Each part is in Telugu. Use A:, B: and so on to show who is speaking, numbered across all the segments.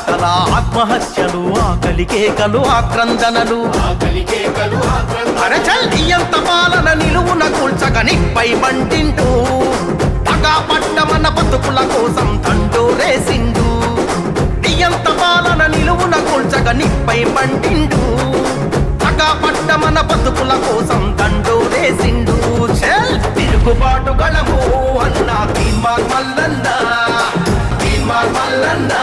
A: ఆటల ఆత్మహత్యలు ఆకలి కేకలు ఆక్రందనలు. అరచల్ నియంత పాలన నిలువున కూల్చగని పై బంటింటూ. పగా పట్టమన్న బతుకుల కోసం తండోరేసిండు నియంత పాలన నిలువున కూల్చగని పై బంటిండు. పగా పట్టమన్న బతుకుల కోసం తండోరేసిండు చెల్ తిరుగుబాటు గళము అన్న తీన్మార్ మల్లన్నా తీన్మార్ మల్లన్నా.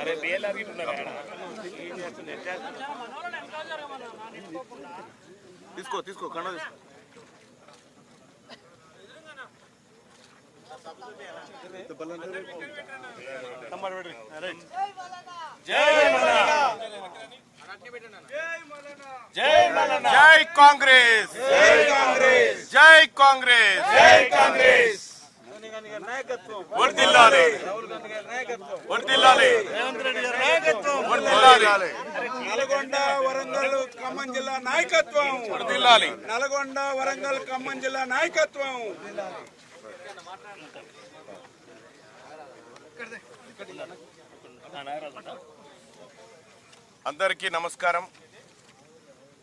B: అరే బిఎల్ఆర్ ఉన్నారా
C: తీసుకో తీసుకో కండ తీసుకో. జై కాంగ్రెస్ జై కాంగ్రెస్. కాంగ్రెస్. జై కాంగ్రెస్. వర్దిల్లాలి వర్దిల్లాలి వర్దిల్లాలి
D: నల్గొండ వరంగల్ ఖమ్మం జిల్లా నాయకత్వం.
C: వర్దిల్లాలి
D: నల్గొండ వరంగల్ ఖమ్మం జిల్లా నాయకత్వం.
C: అందరికీ నమస్కారం.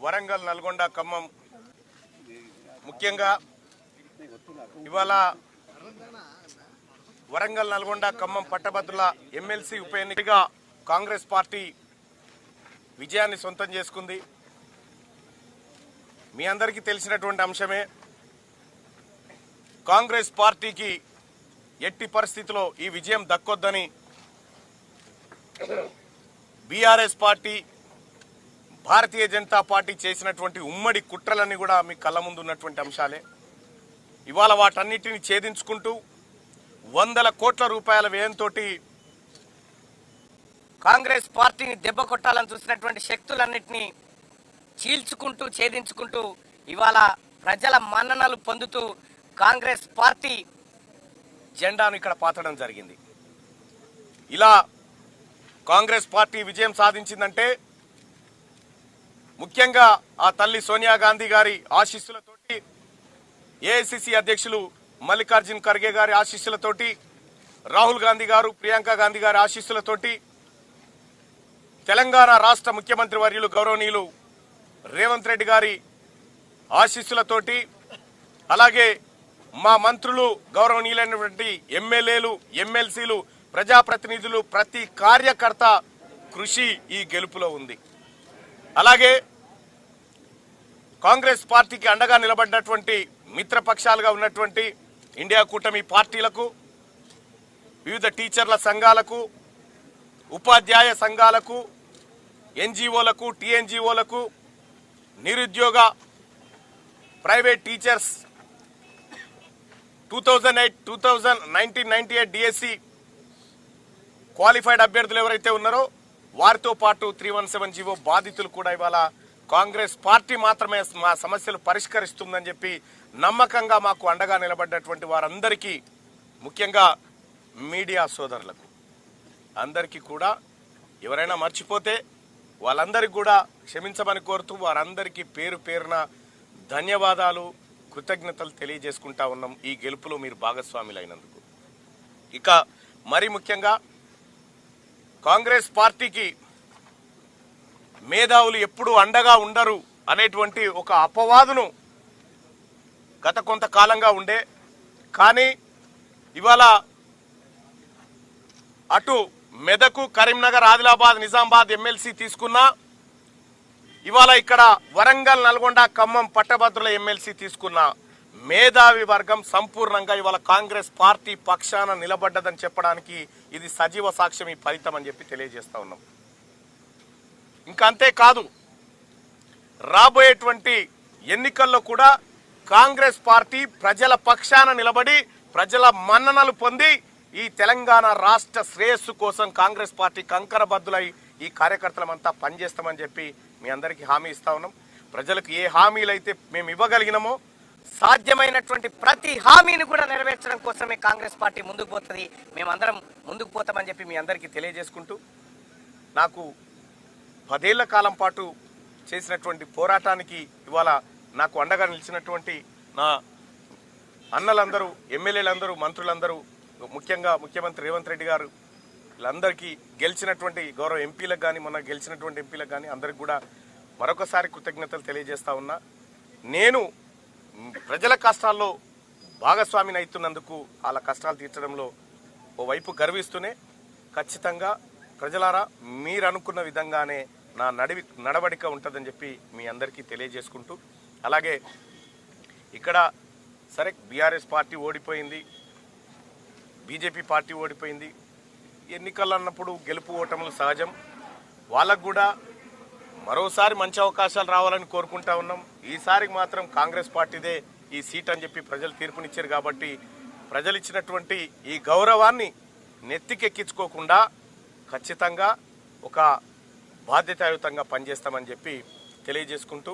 C: వరంగల్ నల్గొండ ఖమ్మం ముఖ్యంగా ఇవాళ వరంగల్ నల్గొండ ఖమ్మం పట్టభద్రుల ఎమ్మెల్సీ ఉప ఎన్నికగా కాంగ్రెస్ పార్టీ విజయాన్ని సొంతం చేసుకుంది. మీ అందరికీ తెలిసినటువంటి అంశమే కాంగ్రెస్ పార్టీకి ఎట్టి పరిస్థితిలో ఈ విజయం దక్కొద్దని BRS party Bharatiya Janata party చేసినటువంటి ఉమ్మడి కుట్రలన్నీ కూడా మీ కళ్ళ ముందు ఉన్నటువంటి అంశాలే. ఇవాళ వాటన్నిటిని ఛేదించుకుంటూ వందల కోట్ల రూపాయల వ్యయంతో
E: కాంగ్రెస్ పార్టీని దెబ్బ కొట్టాలని చూసినటువంటి శక్తులన్నింటినీ చీల్చుకుంటూ ఛేదించుకుంటూ ఇవాళ ప్రజల మన్ననలు పొందుతూ కాంగ్రెస్ పార్టీ
C: జెండాను ఇక్కడ పాతడం జరిగింది. ఇలా కాంగ్రెస్ పార్టీ విజయం సాధించిందంటే ముఖ్యంగా ఆ తల్లి సోనియా గాంధీ గారి ఆశీస్సులతో ఏఐసిసి అధ్యక్షులు మల్లికార్జున్ ఖర్గే గారి ఆశీస్సులతోటి రాహుల్ గాంధీ గారు ప్రియాంక గాంధీ గారి ఆశీస్సులతోటి తెలంగాణ రాష్ట్ర ముఖ్యమంత్రి వర్యులు గౌరవనీయులు రేవంత్ రెడ్డి గారి ఆశీస్సులతోటి అలాగే మా మంత్రులు గౌరవనీయులైనటువంటి ఎమ్మెల్యేలు ఎమ్మెల్సీలు ప్రజాప్రతినిధులు ప్రతి కార్యకర్త కృషి ఈ గెలుపులో ఉంది. అలాగే కాంగ్రెస్ పార్టీకి అండగా నిలబడినటువంటి మిత్రపక్షాలుగా ఉన్నటువంటి ఇండియా కూటమి పార్టీలకు వివిధ టీచర్ల సంఘాలకు ఉపాధ్యాయ సంఘాలకు ఎన్జిఓలకు టీఎన్జిఓలకు నిరుద్యోగ private teachers two thousand eight two thousand nineteen ninety eight DSC qualified అభ్యర్థులు ఎవరైతే ఉన్నారో వారితో పాటు త్రీ వన్ సెవెన్ జీవో బాధితులు కూడా ఇవాళ కాంగ్రెస్ పార్టీ మాత్రమే మా సమస్యలు పరిష్కరిస్తుందని చెప్పి నమ్మకంగా మాకు అండగా నిలబడ్డటువంటి వారందరికీ ముఖ్యంగా మీడియా సోదరులకు. అందరికీ కూడా ఎవరైనా మర్చిపోతే వాళ్ళందరికీ కూడా క్షమించమని కోరుతూ వారందరికీ పేరు పేరున ధన్యవాదాలు కృతజ్ఞతలు తెలియజేసుకుంటా ఉన్నాం. ఈ గెలుపులో మీరు భాగస్వాములైనందుకు. ఇక మరి ముఖ్యంగా కాంగ్రెస్ పార్టీకి మేధావులు ఎప్పుడు అండగా ఉండరు అనేటువంటి ఒక అపవాదును గత కొంతకాలంగా ఉండే. కానీ ఇవాళ అటు మెదకు కరీంనగర్ ఆదిలాబాద్ నిజామాబాద్ ఎమ్మెల్సీ తీసుకున్నా ఇవాళ ఇక్కడ వరంగల్ నల్గొండ ఖమ్మం పట్టభద్రుల ఎమ్మెల్సీ తీసుకున్న మేధావి వర్గం సంపూర్ణంగా ఇవాళ కాంగ్రెస్ పార్టీ పక్షాన నిలబడ్డదని చెప్పడానికి ఇది సజీవ సాక్ష్యం ఈ ఫలితం అని చెప్పి తెలియజేస్తా ఉన్నాం. ఇంకా అంతేకాదు రాబోయేటువంటి ఎన్నికల్లో కూడా కాంగ్రెస్ పార్టీ ప్రజల పక్షాన నిలబడి ప్రజల మన్ననలు పొంది ఈ తెలంగాణ రాష్ట్ర శ్రేయస్సు కోసం కాంగ్రెస్ పార్టీ కంకరబద్దులై ఈ కార్యకర్తలమంతా పనిచేస్తామని చెప్పి మీ అందరికీ హామీ ఇస్తా ఉన్నాం. ప్రజలకు ఏ హామీలు అయితే మేము ఇవ్వగలిగినామో
E: సాధ్యమైనటువంటి ప్రతి హామీని కూడా నెరవేర్చడం కోసమే కాంగ్రెస్ పార్టీ ముందుకు పోతుంది. మేమందరం ముందుకు పోతామని చెప్పి మీ అందరికీ తెలియజేసుకుంటూ
C: నాకు పదేళ్ళ కాలం పాటు చేసినటువంటి పోరాటానికి ఇవాళ నాకు అండగా నిలిచినటువంటి నా అన్నలందరూ ఎమ్మెల్యేలందరూ మంత్రులందరూ ముఖ్యంగా ముఖ్యమంత్రి రేవంత్ రెడ్డి గారు వీళ్ళందరికీ గెలిచినటువంటి గౌరవ ఎంపీలకు కానీ మొన్న గెలిచినటువంటి ఎంపీలకు కానీ అందరికి కూడా మరొకసారి కృతజ్ఞతలు తెలియజేస్తా ఉన్నా. నేను ప్రజల కష్టాల్లో భాగస్వామిని అవుతున్నందుకు వాళ్ళ కష్టాలు తీర్చడంలో ఓవైపు గర్విస్తూనే ఖచ్చితంగా ప్రజలారా మీరు అనుకున్న విధంగానే నా నడివి నడవడిక ఉంటుందని చెప్పి మీ అందరికీ తెలియజేసుకుంటూ అలాగే ఇక్కడ సరే బీఆర్ఎస్ పార్టీ ఓడిపోయింది బీజేపీ పార్టీ ఓడిపోయింది ఎన్నికలు అన్నప్పుడు గెలుపు ఓటములు సహజం. వాళ్ళకు కూడా మరోసారి మంచి అవకాశాలు రావాలని కోరుకుంటా ఉన్నాం. ఈసారికి మాత్రం కాంగ్రెస్ పార్టీదే ఈ సీట్ అని చెప్పి ప్రజలు తీర్పునిచ్చారు కాబట్టి ప్రజలు ఇచ్చినటువంటి ఈ గౌరవాన్ని నెత్తికెక్కించుకోకుండా ఖచ్చితంగా ఒక బాధ్యతాయుతంగా పనిచేస్తామని చెప్పి తెలియజేసుకుంటూ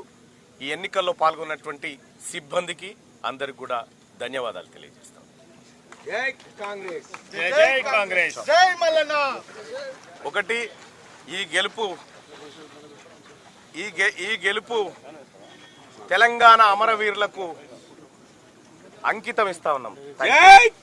C: ఈ ఎన్నికల్లో పాల్గొన్నటువంటి సిబ్బందికి అందరికి కూడా ధన్యవాదాలు తెలియజేస్తాం.
D: జై కాంగ్రెస్.
B: జై జై కాంగ్రెస్.
C: ఒకటి ఈ గెలుపు ఈ గె ఈ గెలుపు తెలంగాణ అమరవీరులకు అంకితం ఇస్తా ఉన్నాం.
D: జై కాంగ్రెస్.